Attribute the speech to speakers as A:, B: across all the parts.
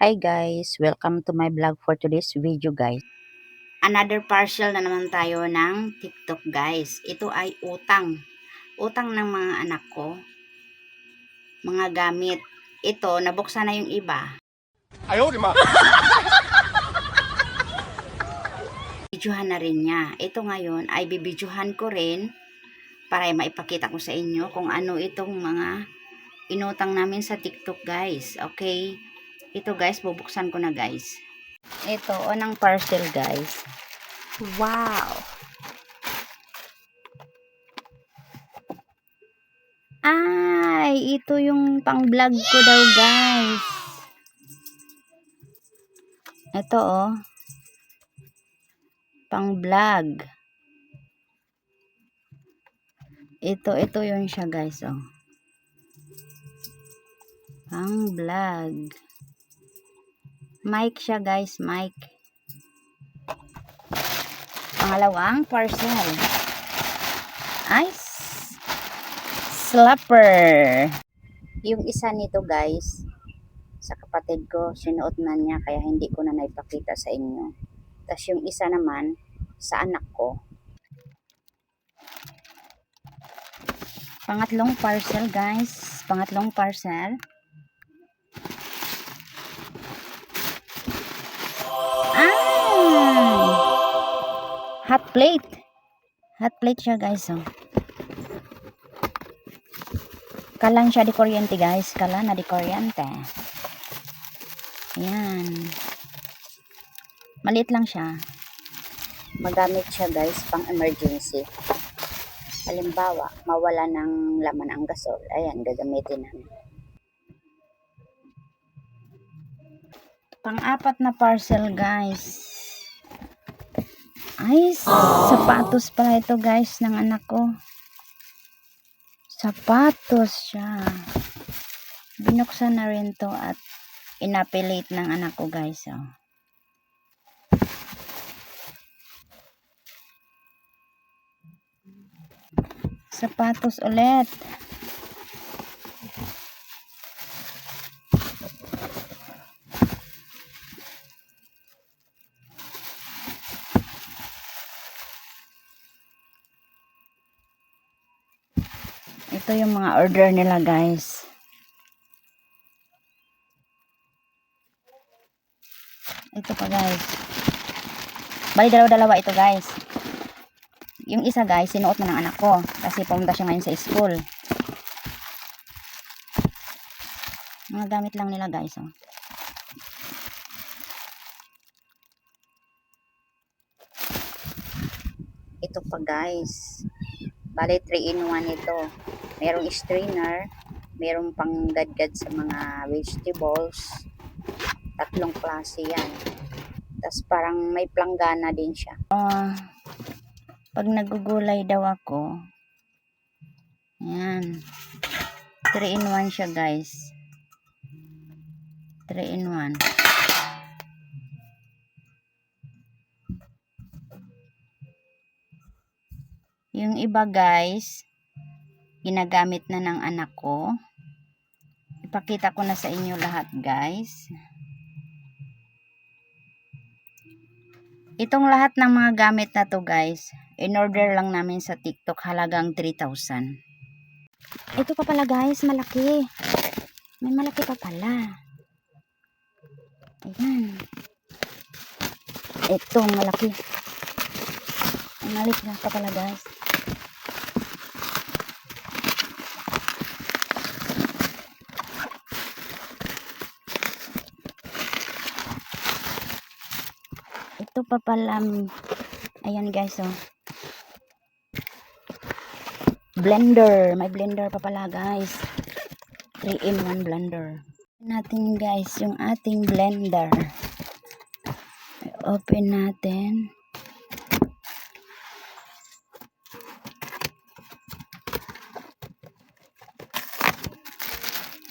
A: Hi guys! Welcome to my vlog for today's video guys.
B: Another partial na naman tayo ng TikTok guys. Ito ay utang. Utang ng mga anak ko. Mga gamit. Ito, nabuksan na yung iba.
C: Ayaw, di ma!
B: Bibidyohan na rin niya. Ito ngayon ay bibidyohan ko rin para maipakita ko sa inyo kung ano itong mga inutang namin sa TikTok guys. Okay? Ito guys, bubuksan ko na guys.
A: Ito, unang parcel guys. Wow! Ay, ito yung pang vlog ko daw guys. Ito oh. Pang vlog. Ito, ito yun siya guys oh. Pang vlog. Mic siya guys, mic. Pangalawang parcel. Ice slapper. Yung isa nito guys, sa kapatid ko, sinuot na niya kaya hindi ko na naipakita sa inyo. Tapos yung isa naman, sa anak ko. Pangatlong parcel guys, pangatlong parcel. Plate. Hot plate siya guys oh. Kalan siya di kuryente guys. Kalan na di kuryente. Ayan. Maliit lang siya. Magamit siya guys pang emergency. Halimbawa, mawala ng laman ang gasol. Ayan, gagamitin namin. Pang-apat na parcel guys. Ay, sapatos pala ito guys ng anak ko. Sapatos siya. Binuksan na rin to at inapilate ng anak ko guys. Oh. Sapatos ulit. Ito yung mga order nila guys. Ito pa guys. Bali dalawa-dalawa ito guys. Yung isa guys, sinuot na ng anak ko. Kasi pumunta siya ngayon sa school. Mga gamit lang nila guys. Oh. Ito pa guys. Bali 3 in 1 ito. Merong strainer, merong panggadgad sa mga vegetables. Tatlong klase yan. Tapos parang may planggana din siya. Ah, pag nagugulay daw ako, yan. 3 in 1 siya guys. 3 in 1. Yung iba guys, ginagamit na ng anak ko. Ipakita ko na sa inyo lahat guys. Itong lahat ng mga gamit na to guys, in order lang namin sa TikTok halagang 3,000. Ito pa pala guys, malaki. May malaki pa pala. Ayan. Ito, malaki. Maliit na pa pala guys. Ito pa pala. mm, Ayan guys, oh. Blender. May blender pa pala guys. 3 in 1 blender. Natin guys, yung ating blender. Open natin.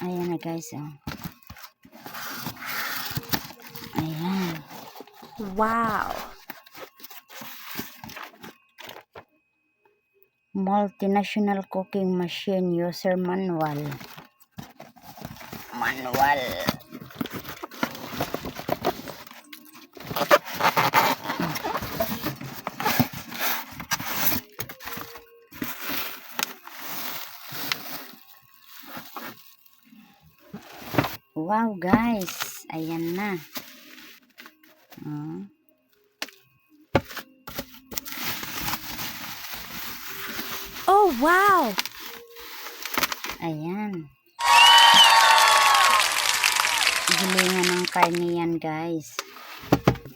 A: Ayan na guys, oh. Ayan. Wow! Multinational Cooking Machine User Manual Manual Wow guys, ayan na. Oh.
C: Oh, wow!
A: Ayan. Gilingan ng karne yan, guys.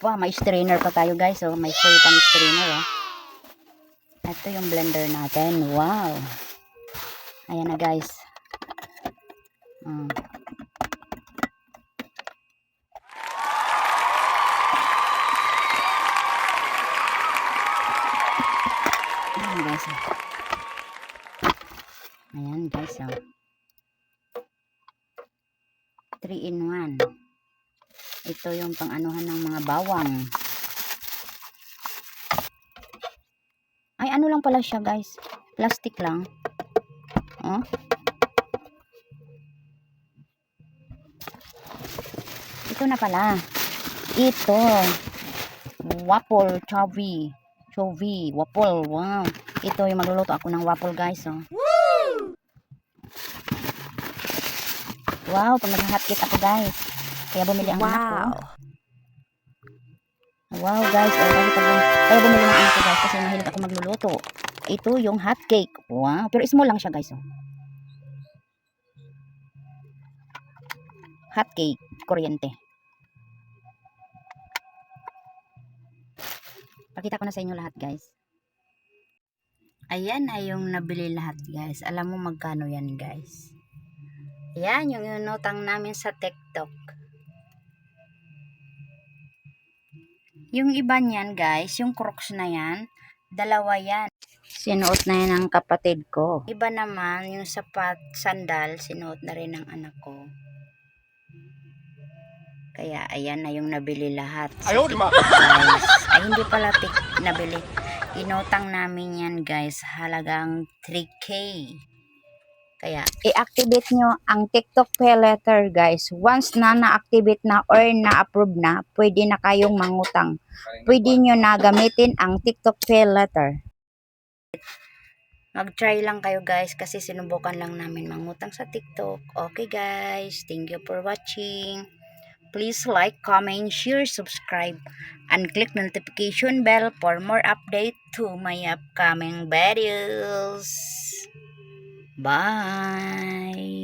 A: Wow, may strainer pa tayo, guys. Oh. May free pang strainer, oh. Ito yung blender natin. Wow. Ayan na, guys. Mm. Ayan, guys. Ayan, guys. Oh. 3 in 1. Ito yung pang-anuhan ng mga bawang. Ay, ano lang pala siya, guys. Plastic lang. Oh. Ito na pala. Ito. Waffle chovy. Chovy. Waffle. Wow. Ito yung magluluto ako ng waffle, guys. Oh. Wow, pag nag-hotcake ako, guys. Kaya bumili ang anak ko.
C: Wow!
A: Wow, guys. Oh, kasi pag, kaya bumili ng anak ko, guys, kasi mahilig ako magluluto. Ito yung hot cake. Wow. Pero small lang siya, guys. Oh. Hot cake. Kuryente. Pakita ko na sa inyo lahat, guys. Ayan na yung nabili lahat, guys. Alam mo magkano yan, guys. Ayan, yung inutang namin sa TikTok. Yung iba niyan, guys, yung crooks na yan, dalawa yan. Sinuot na yan ng kapatid ko. Iba naman, yung sapat, sandal, sinuot na rin ng anak ko. Kaya, ayan na yung nabili lahat.
D: Ayaw, di ma.
A: Guys. Ay, hindi pala tik nabili. Inutang namin yan, guys. Halagang 3K. Kaya, i-activate nyo ang TikTok Pay Letter, guys. Once na na-activate na or na-approve na, pwede na kayong mangutang. Pwede nyo na gamitin ang TikTok Pay Letter. Mag-try lang kayo, guys, kasi sinubukan lang namin mangutang sa TikTok. Okay, guys. Thank you for watching. Please like, comment, share, subscribe, and click notification bell for more update to my upcoming videos. Bye!